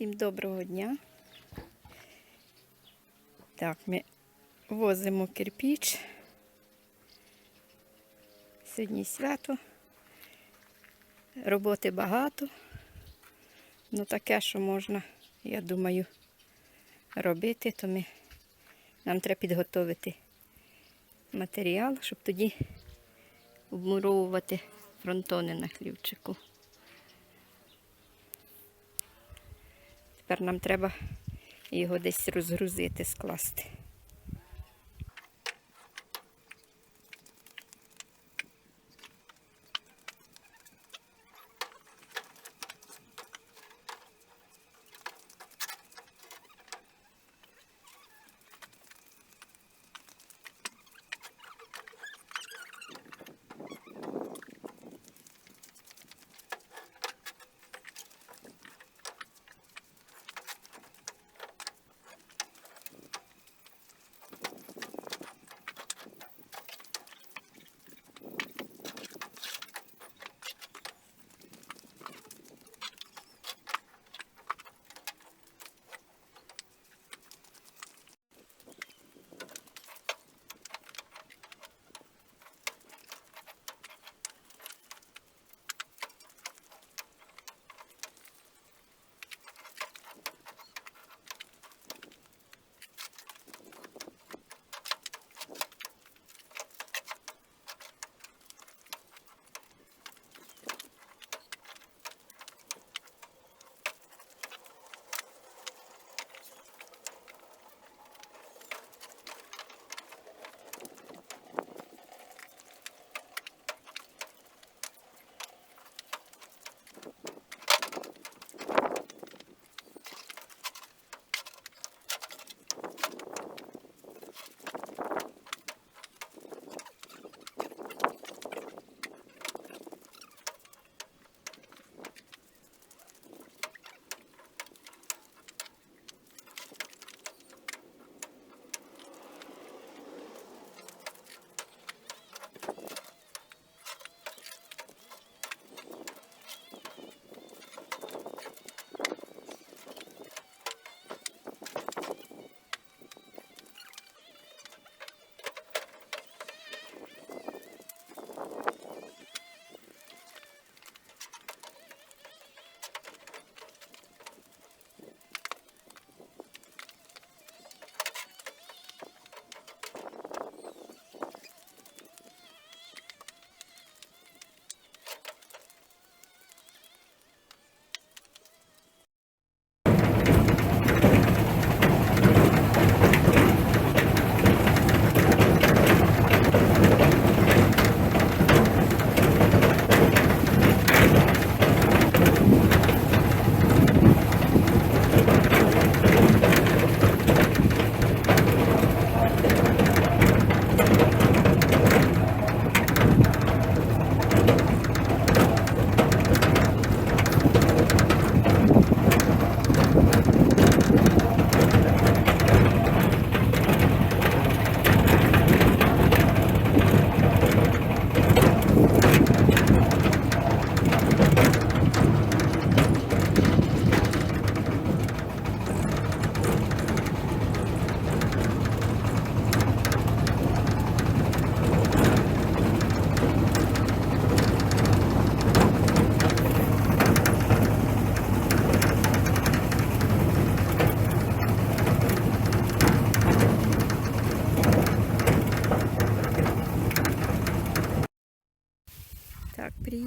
Всім доброго дня. Так, ми возимо кирпіч. Сьогодні свято. Роботи багато. Ну таке, що можна, я думаю, робити, то ми, нам треба підготовити матеріал, щоб тоді обмуровувати фронтони на хлівчику. Тепер нам треба його десь розгрузити, скласти.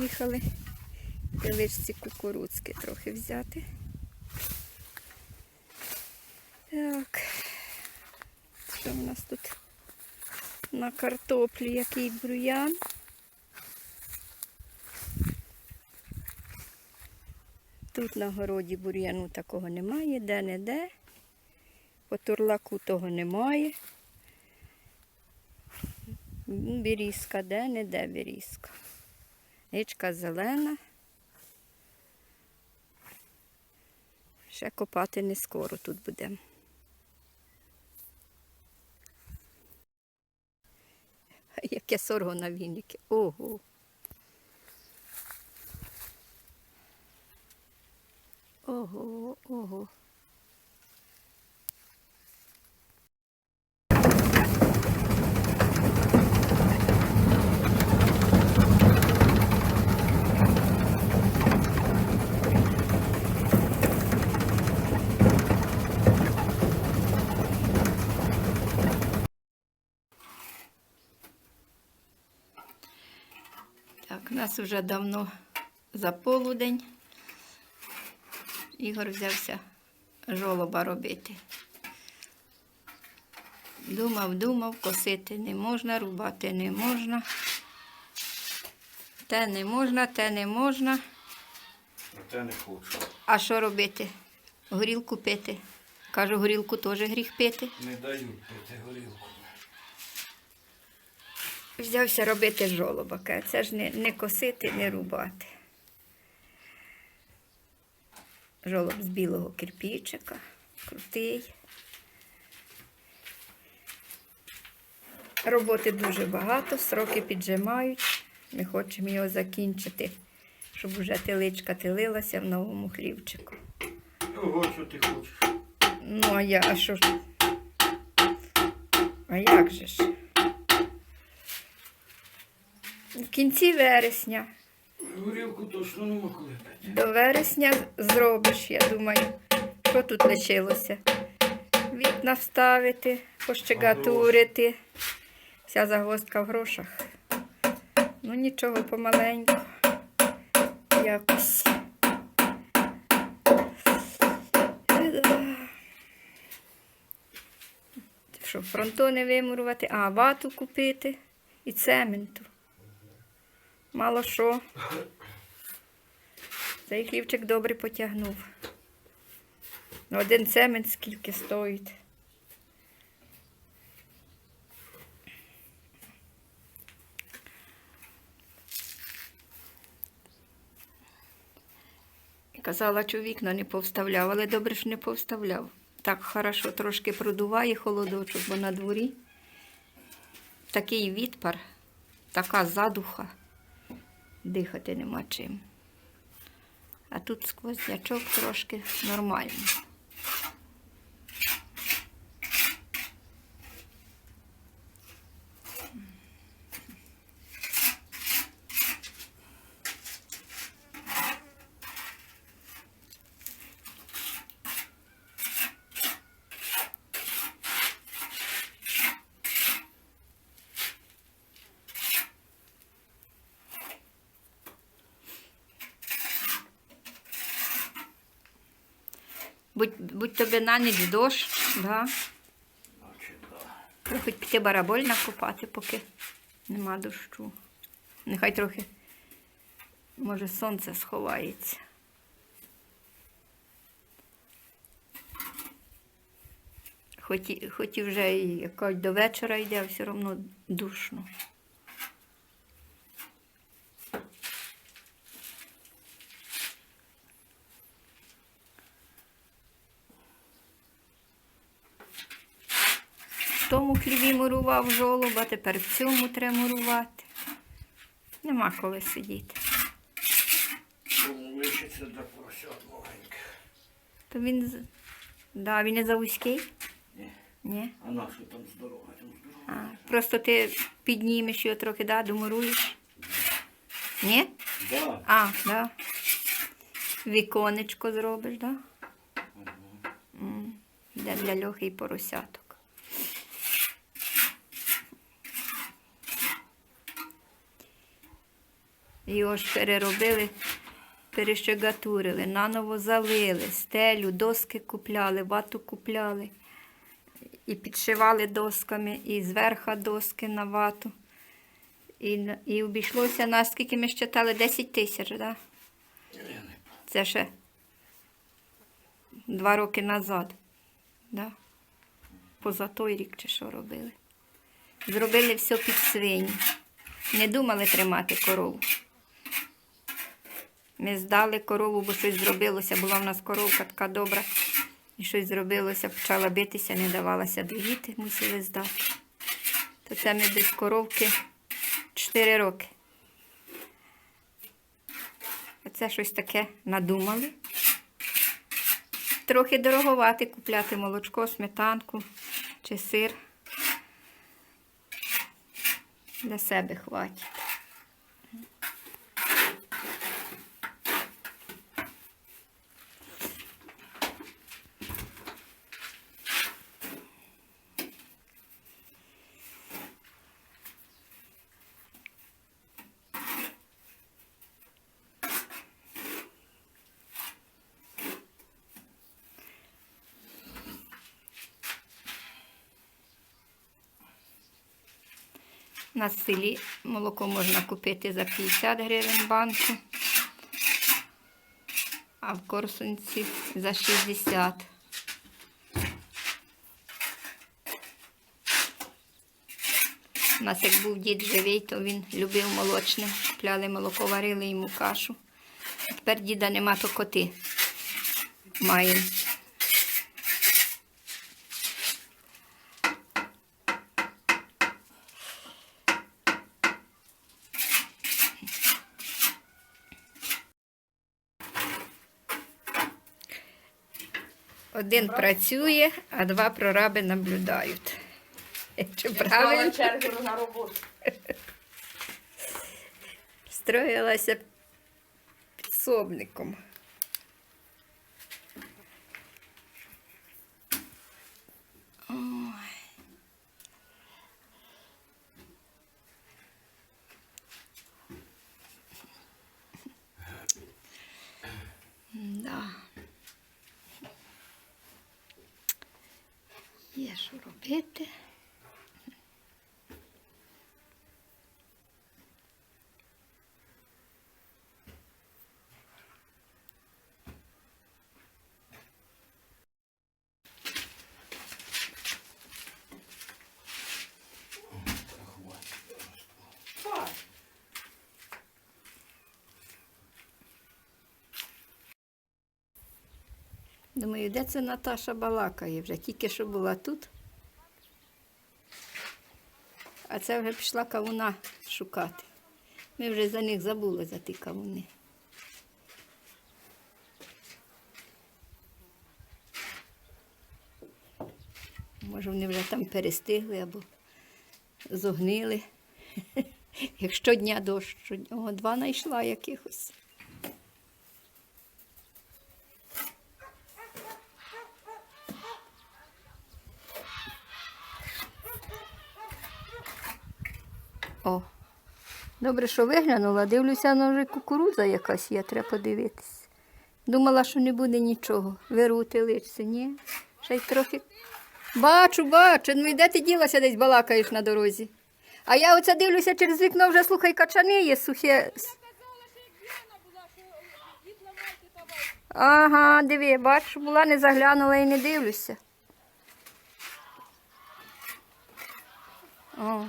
Так, приїхали. Пиличці кукурудзки трохи взяти. Так. Що в нас тут на картоплі який бур'ян? Тут на городі бур'яну такого немає, де-не-де. По турлаку того немає. Бірізка, де-не-де бірізка. Річка зелена. Ще копати не скоро тут будемо. Яке сорго на віники. Ого. Ого, ого. Нас вже давно за полудень. Ігор взявся жолоба робити. Думав, думав, косити не можна, рубати не можна. Те не можна, те не можна. А те не хочу. А що робити? Горілку пити. Кажу, горілку теж гріх пити. Не дають пити горілку. Взявся робити жолоба. Це ж не, не косити, не рубати. Жолоб з білого кирпічика, крутий. Роботи дуже багато, сроки піджимають. Ми хочемо його закінчити, щоб уже теличка тилилася в новому хлівчику. Ого, що ти хочеш? Ну, а я, а що ж? А як же ж? В кінці вересня. Горілку точно нема коли пити. До вересня зробиш, я думаю. Що тут лишилося? Вікна вставити, пощегатурити. Вся загвоздка в грошах. Ну нічого, помаленьку. Якось. Та-да. Що, фронтони вимурувати, а вату купити і цементу. Мало що. Цей хлівчик добре потягнув. Ну, Один цемент скільки стоїть. Казала, що вікна не повставляв, але добре ж не повставляв. Так хорошо трошки продуває холодочок, бо на дворі такий відпар, така задуха, дихати нема чим. А тут сквознячок трошки нормально. Будь тобі на ніч дощ, да? Хоч піти бараболь накопати, поки нема дощу. Нехай трохи, може, сонце сховається. Хоч і, хоч і вже якось до вечора йде, а все одно душно. Мурував жолоба, тепер в цьому треба мурувати. Нема коли сидіти. Лишиться для поросят маленьких. То він, да, він не завузький? Ні. Ні. А на що там здорова? Там здорова. А, просто ти піднімеш його трохи, да, домуруєш? Ні? Да. А, да. Віконечко зробиш, да? М, Для, для льохи і поросяток. Його ж переробили, перещегатурили, наново залили, стелю, доски купляли, вату купляли. І підшивали досками, і зверха доски на вату. І, і обійшлося нас, скільки ми щитали, 10 тисяч, так? Да? Це ще два роки назад. Да? Поза той рік чи що робили. Зробили все під свині. Не думали тримати корову. Ми здали корову, бо щось зробилося. Була в нас коровка така добра. І щось зробилося, почала битися, не давалося доїти, мусили здати. То це ми без коровки 4 роки. Оце щось таке надумали. трохи дороговати купляти молочко, сметанку чи сир. Для себе хватить. На селі молоко можна купити за 50 гривень банку, а в Корсунці за 60. У нас як був дід живий, то він любив молочне. Купляли молоко, варили йому кашу. Тепер діда нема, то коти маємо. Один працює, а два прораби наблюдають. Чи правильно? чергу на роботу. Строїлася підсобником. Ой. Да. Є що робити. Думаю, де це Наташа балакає вже? Тільки що була тут. А це вже пішла кавуна шукати. Ми вже за них забули за ті кавуни. Може, вони вже там перестигли або зогнили. Як щодня дощ, щодня. О, два знайшла якихось. О, добре, що виглянула. Дивлюся, ну вже кукурудза якась є, треба подивитись. Думала, що не буде нічого. Вирути личце, ні. Ще й трохи. Бачу, бачу. Ну і де ти ділася десь балакаєш на дорозі? А я оце дивлюся через вікно, вже слухай, качани є сухе. Ага, диви, бачу, була, не заглянула і не дивлюся. О.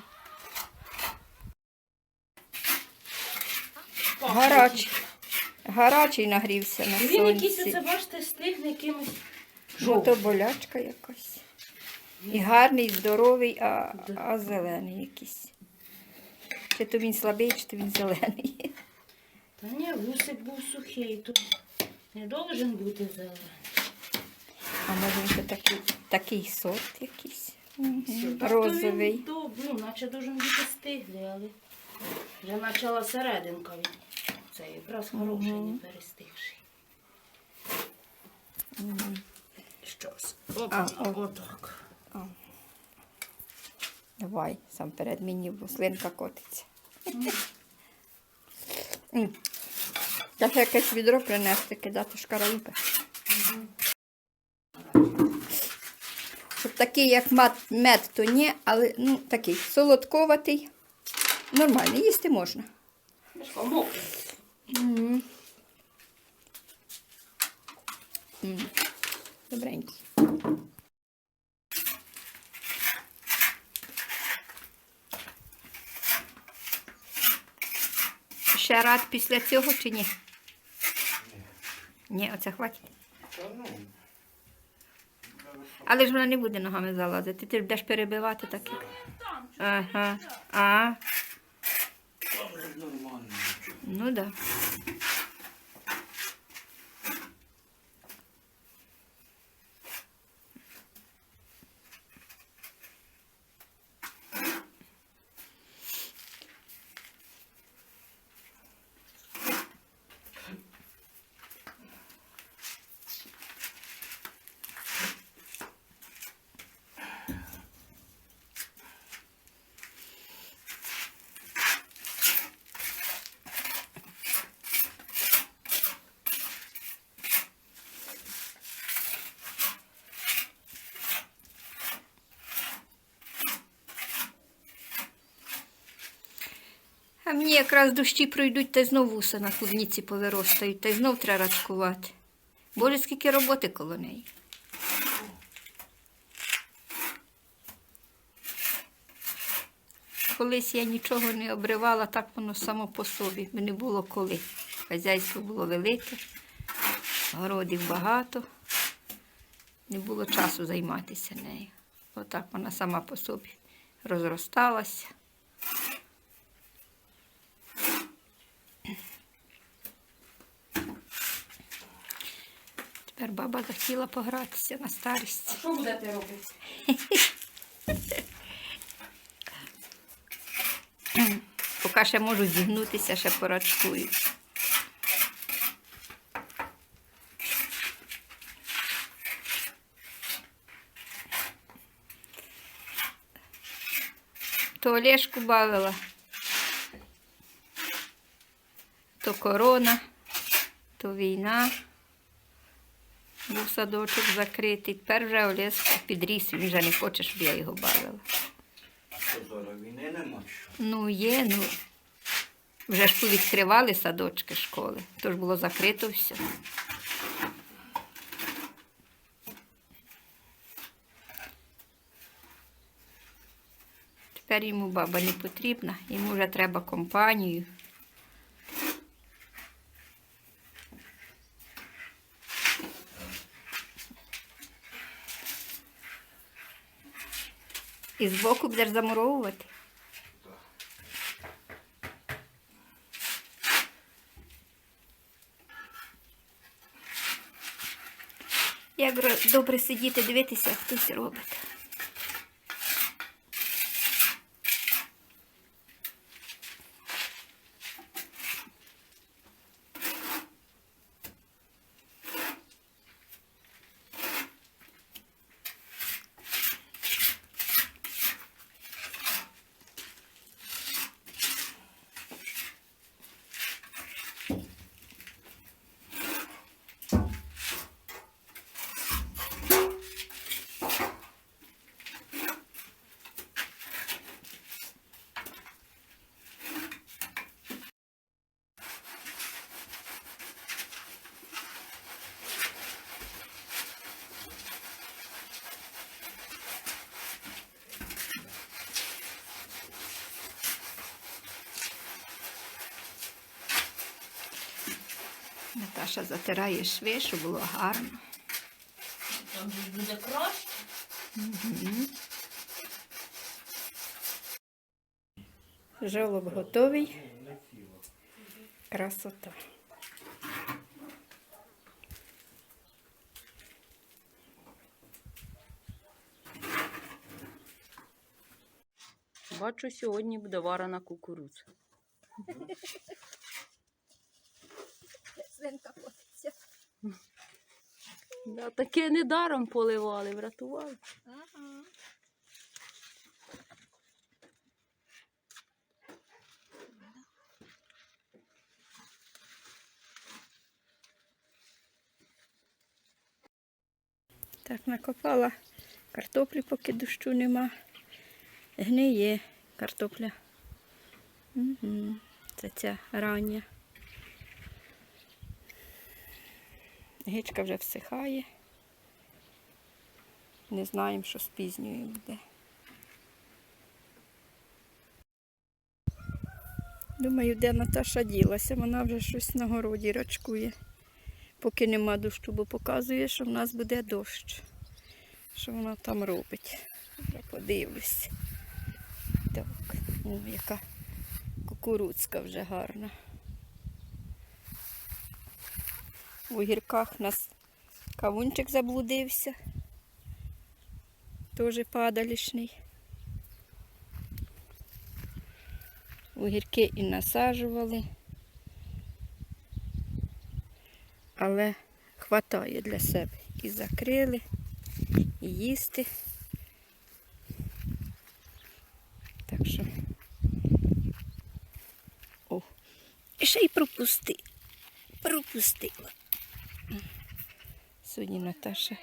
Гарячий. Гарячий нагрівся на Він якийсь, оце, бачите, стигне якимось Ну, жовтим. то болячка якась. І гарний, здоровий, а, а зелений якийсь. Чи то він слабий, чи то він зелений. Та ні, вусик був сухий, тут не должен бути зелений. А може він такий, такий сорт якийсь. То Розовий. Він, то, ну, наче должен бути стиглий, але вже почала серединка він. Це якраз хороший, не перестигший. Щось. А, Отак. о. Отак. Давай, сам перед мені, бо слинка котиться. М. Та ще якесь відро принести, кидати шкаралупи. Щоб такий, як мат, мед, то ні, але ну, такий солодковатий. Нормальний, їсти можна. Помокне. М. М. Добренький. Ще рад після цього чи ні? Ні, оце хватить. Але ж вона не буде ногами залазити. Ти будеш перебивати так. Ага. А, нормально. Ну. Да. А мені якраз дощі пройдуть, та й знов вуса на клубніці повиростають, та й знов треба рачкувати. Боже, скільки роботи коло неї. Колись я нічого не обривала, так воно само по собі. Не було коли. Хазяйство було велике, городів багато. Не було часу займатися нею. Отак вона сама по собі розросталася. Тепер баба захотіла погратися на старість. Що будете робити? Поки ще можу зігнутися, ще порачкую. То Олешку бавила, то корона, то війна. Був садочок закритий. Тепер вже Олешка підріс, він вже не хоче, щоб я його бавила. Зараз війни нема що? Ну, є, ну. Вже ж повідкривали садочки школи, то ж було закрито все. Тепер йому баба не потрібна, йому вже треба компанію. І збоку будеш замуровувати. Як добре сидіти, дивитися, хтось робить. Наташа затирає шви, щоб було гарно. Там буде краще. Жолоб готовий. Красота. Бачу, сьогодні буде варена кукурудза. Да, таке недаром поливали, врятували. Так, накопала картоплі, поки дощу нема. Гниє картопля. Угу. Це ця рання. Гичка вже всихає. Не знаємо, що з пізньою буде. Думаю, де Наташа ділася, вона вже щось на городі рачкує, поки нема дощу, бо показує, що в нас буде дощ. Що вона там робить? Вже подивлюсь. Так, ну, яка кукурудзка вже гарна. У гірках у нас кавунчик заблудився. Теж падалішний. Огірки і насаджували. Але хватає для себе. І закрили, і їсти. Так що. О, і ще й пропусти. Пропустила. Сьогодні Наташа.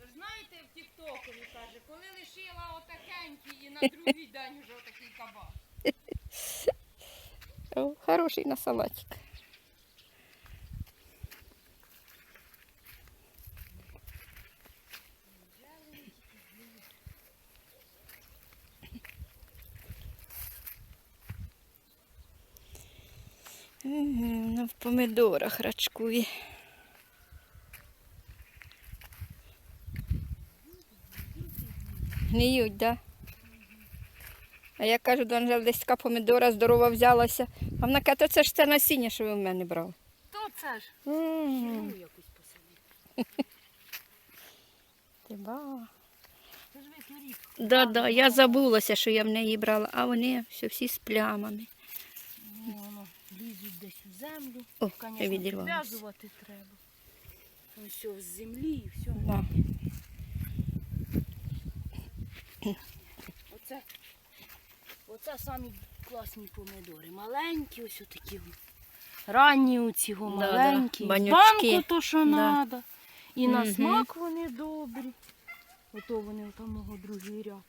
Ви ж знаєте, в Тіктокові каже, коли лишила отакенький і на другий день вже отакий кабак. О, хороший на салатик. Ну, в помидорах рачкує. Гниють, да? А я кажу до Анжели, десь така помидора здорова взялася. А вона каже, «То це ж це насіння, що ви в мене брали. То це ж. М, якусь посадити. Ти ба. Це ж ви торік. Да, да, я забулася, що я в неї брала, а вони все, всі з плямами. Ну, воно лізуть десь у землю. О, я Звісно, відірвалася. треба. Ось все з землі і все. Да. Оце, оце самі класні помидори. Маленькі, ось такі. Ранні оці го, Да, да, маленькі. Банку то, що Да. треба. І на смак вони добрі. Ото вони там мого другий ряд.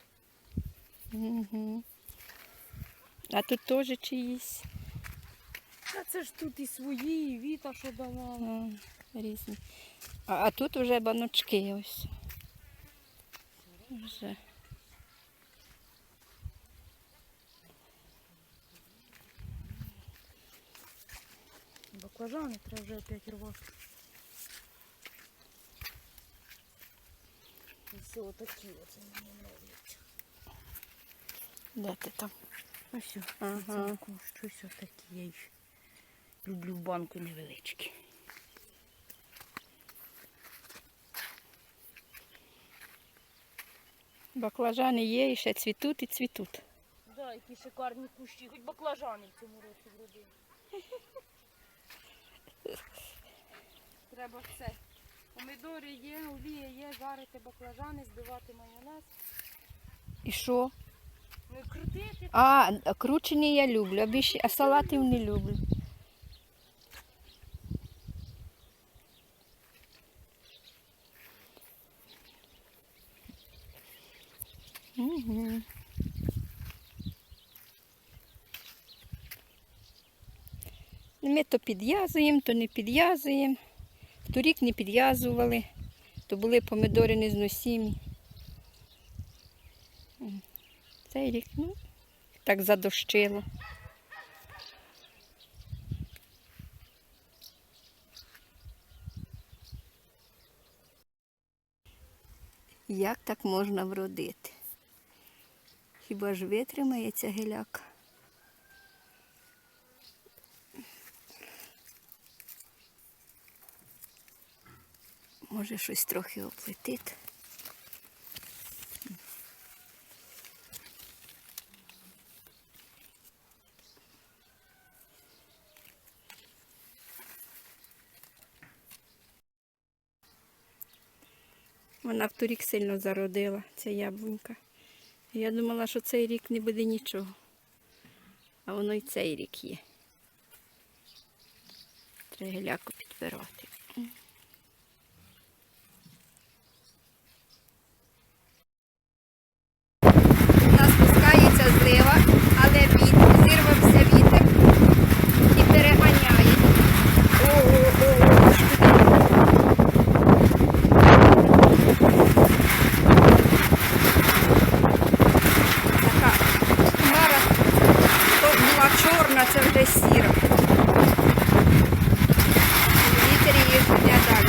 Угу. А тут теж чиїсь Та це ж тут і свої, і віта, що давала. а, різні. А, а тут вже баночки ось. Вже. Баклажани треба вже опять рвати. Ось отакі оце мені подобаються. Де ти там? Ось о, Ага. це таку, щось. Я їх люблю в банку невеличкі. Баклажани є і ще цвітуть і цвітуть. Да, які шикарні кущі, хоч баклажани в цьому році вродили. Треба все. Помідори є, олія є, жарити баклажани, збивати майонез. І що? Ну крутити. А, кручені я люблю, а, більше, а салатів не люблю. Угу. Ми то підв'язуємо, то не підв'язуємо. Торік не підв'язували, то були помидори незносімі. Цей рік, ну, так задощило. Як так можна вродити? Хіба ж витримає ця Може щось трохи оплетити. Вона в торік сильно зародила, ця яблунька. Я думала, що цей рік не буде нічого. А воно й цей рік є. Треба геляку підбирати. У нас злива, але він зірвався вітер і переганяє. О-о-о, така хмара то була чорна, це вже сіра. Вітер її жне далі.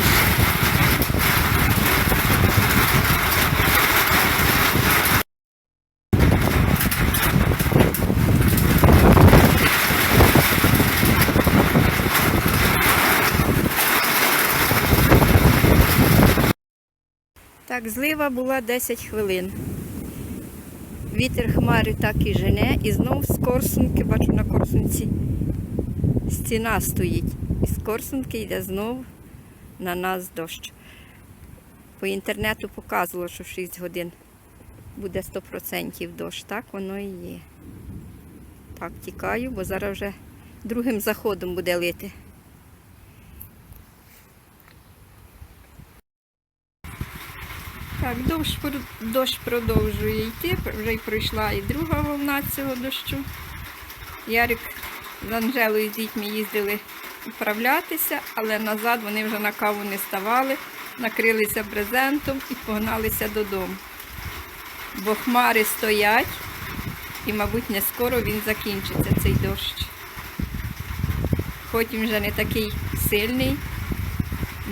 Так, злива була 10 хвилин. Вітер хмари так і жене, і знов з корсунки, бачу на корсунці стіна стоїть. І з корсунки йде знов на нас дощ. По інтернету показувало, що в 6 годин буде 100% дощ. Так воно і є. Так, тікаю, бо зараз вже другим заходом буде лити. Так, дощ, продовжує йти, вже й пройшла і друга волна цього дощу. Ярик з Анжелою з дітьми їздили вправлятися, але назад вони вже на каву не ставали, накрилися брезентом і погналися додому. Бо хмари стоять, і, мабуть, не скоро він закінчиться, цей дощ. Він вже не такий сильний,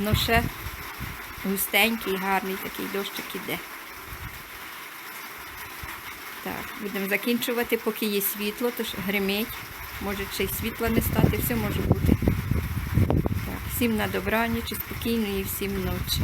але ще густенький, гарний такий дощик іде. Так, будемо закінчувати, поки є світло, тож гримить. Може ще й світла не стати, все може бути. Так, всім на добраніч, спокійної всім ночі.